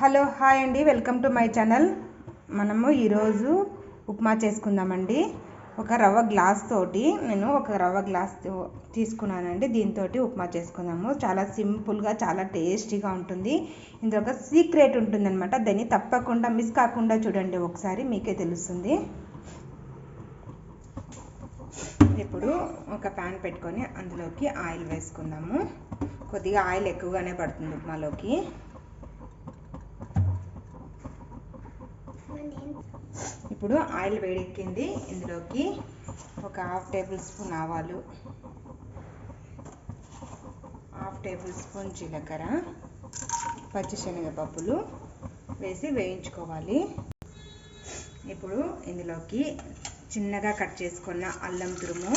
Hello hi అండి. Welcome to my channel. మనము ఈరోజు ఉప్మా చేసుకుందామండి. ఒక రవ్వ గ్లాస్ తోటి నేను ఒక రవ్వ గ్లాస్ తో- తీసుకున్నానండి. దీంతో ఉప్మా చేసుకుందాము. చాలా సింపుల్గా చాలా టేస్టీగా ఉంటుంది. ఇందులో ఒక సీక్రెట్ ఉంటుందన్నమాట. దాన్ని తప్పకుండా మిస్ కాకుండా చూడండి ఒకసారి. మీకే తెలుస్తుంది. ఇప్పుడు ఒక ప్యాన్ పెట్టుకొని అందులోకి ఆయిల్ వేసుకుందాము. కొద్దిగా ఆయిల్ ఎక్కువగానే పడుతుంది ఉప్మాలోకి. ఇప్పుడు ఆయిల్ వేడెక్కింది. ఇందులోకి ఒక హాఫ్ టేబుల్ స్పూన్ ఆవాలు హాఫ్ టేబుల్ స్పూన్ జీలకర్ర పచ్చిశనగపప్పులు వేసి వేయించుకోవాలి. ఇప్పుడు ఇందులోకి చిన్నగా కట్ చేసుకున్న అల్లం తురుము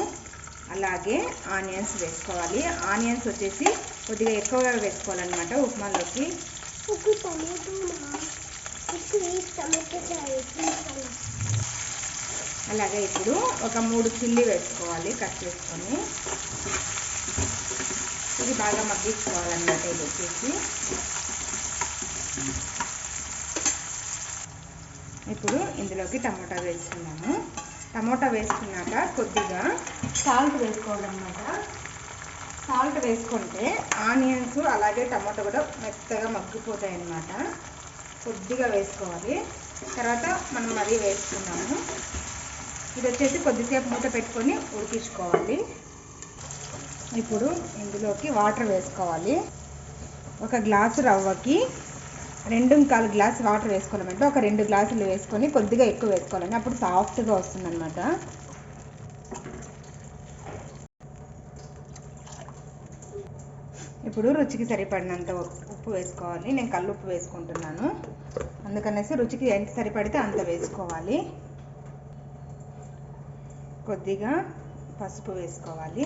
అలాగే ఆనియన్స్ వేసుకోవాలి. ఆనియన్స్ వచ్చేసి కొద్దిగా ఎక్కువగా వేసుకోవాలన్నమాట ఉప్మాలోకి ఒక టమాటో ప్లీజ్ టమాటో ప్లీజ్ అలాగే ఇప్పుడు ఒక మూడు చిల్లి వేసుకోవాలి కట్ చేసుకొని. ఇది బాగా మగ్గించుకోవాలన్నమాట ఇది వచ్చేసి ఇప్పుడు ఇందులోకి టమోటా వేసుకున్నాము టమోటా వేసుకున్నాక కొద్దిగా సాల్ట్ వేసుకోవాలన్నమాట సాల్ట్ వేసుకుంటే ఆనియన్స్ అలాగే టమోటా కూడా మెత్తగా మగ్గిపోతాయి అన్నమాట. కొద్దిగా వేసుకోవాలి. తర్వాత మనం మరీ వేసుకున్నాము ఇది వచ్చేసి కొద్దిసేపు మూత పెట్టుకొని ఉడికించుకోవాలి. ఇప్పుడు ఇందులోకి వాటర్ వేసుకోవాలి. ఒక గ్లాసు రవ్వకి రెండు కాలు గ్లాస్ వాటర్ వేసుకోవాలంటే ఒక రెండు గ్లాసులు వేసుకొని కొద్దిగా ఎక్కువ వేసుకోవాలండి. అప్పుడు సాఫ్ట్గా వస్తుందన్నమాట. ఇప్పుడు రుచికి సరిపడినంత ఉప్పు వేసుకోవాలి. నేను కళ్ళు ఉప్పు వేసుకుంటున్నాను. అందుకనేసి రుచికి ఎంత సరిపడితే అంత వేసుకోవాలి. కొద్దిగా పసుపు వేసుకోవాలి.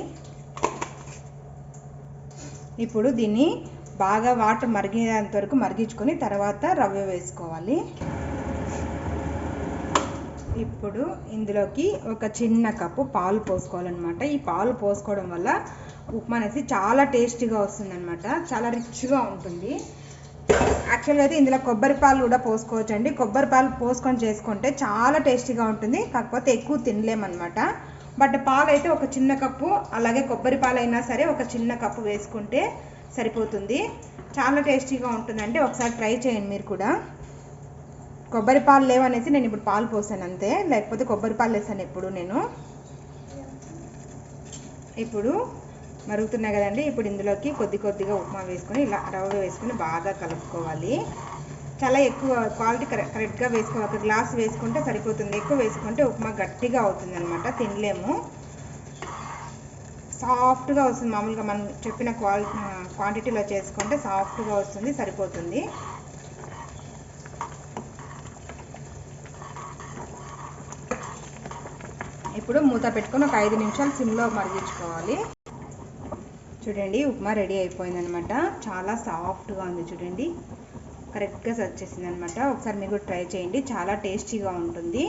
ఇప్పుడు దీన్ని బాగా వాటర్ మరిగేంత వరకు మరిగించుకొని తర్వాత రవ్వ వేసుకోవాలి. ఇప్పుడు ఇందులోకి ఒక చిన్న కప్పు పాలు పోసుకోవాలన్నమాట. ఈ పాలు పోసుకోవడం వల్ల ఉప్మా అనేసి చాలా టేస్టీగా వస్తుందన్నమాట. చాలా రిచ్గా ఉంటుంది. యాక్చువల్గా అయితే ఇందులో కొబ్బరి పాలు కూడా పోసుకోవచ్చు అండి కొబ్బరి పాలు పోసుకొని చేసుకుంటే చాలా టేస్టీగా ఉంటుంది. కాకపోతే ఎక్కువ తినలేమన్నమాట. బట్ పాలు అయితే ఒక చిన్న కప్పు అలాగే కొబ్బరి పాలు అయినా సరే ఒక చిన్న కప్పు వేసుకుంటే సరిపోతుంది. చాలా టేస్టీగా ఉంటుందండి. ఒకసారి ట్రై చేయండి మీరు కూడా. కొబ్బరి పాలు లేవనేసి నేను ఇప్పుడు పాలు పోసాను అంతే. లేకపోతే కొబ్బరి పాలు వేసాను ఎప్పుడు నేను. ఇప్పుడు మరుగుతున్నాయి కదండి. ఇప్పుడు ఇందులోకి కొద్ది కొద్దిగా ఉప్మా వేసుకొని ఇలా రవ్వ వేసుకొని బాగా కలుపుకోవాలి. చాలా ఎక్కువ క్వాలిటీ కరెక్ట్ కరెక్ట్గా వేసుకోవాలి. ఒక గ్లాస్ వేసుకుంటే సరిపోతుంది. ఎక్కువ వేసుకుంటే ఉప్మా గట్టిగా అవుతుంది అనమాట తినలేము. సాఫ్ట్గా వస్తుంది. మామూలుగా మనం చెప్పిన క్వాలి క్వాంటిటీలో చేసుకుంటే సాఫ్ట్గా వస్తుంది సరిపోతుంది. ఇప్పుడు మూత పెట్టుకొని ఒక ఐదు నిమిషాలు సిమ్లో మరిగించుకోవాలి. చూడండి ఉప్మా రెడీ అయిపోయింది అనమాట చాలా సాఫ్ట్గా ఉంది చూడండి. కరెక్ట్గా వచ్చేసింది అనమాట ఒకసారి మీరు ట్రై చేయండి. చాలా టేస్టీగా ఉంటుంది.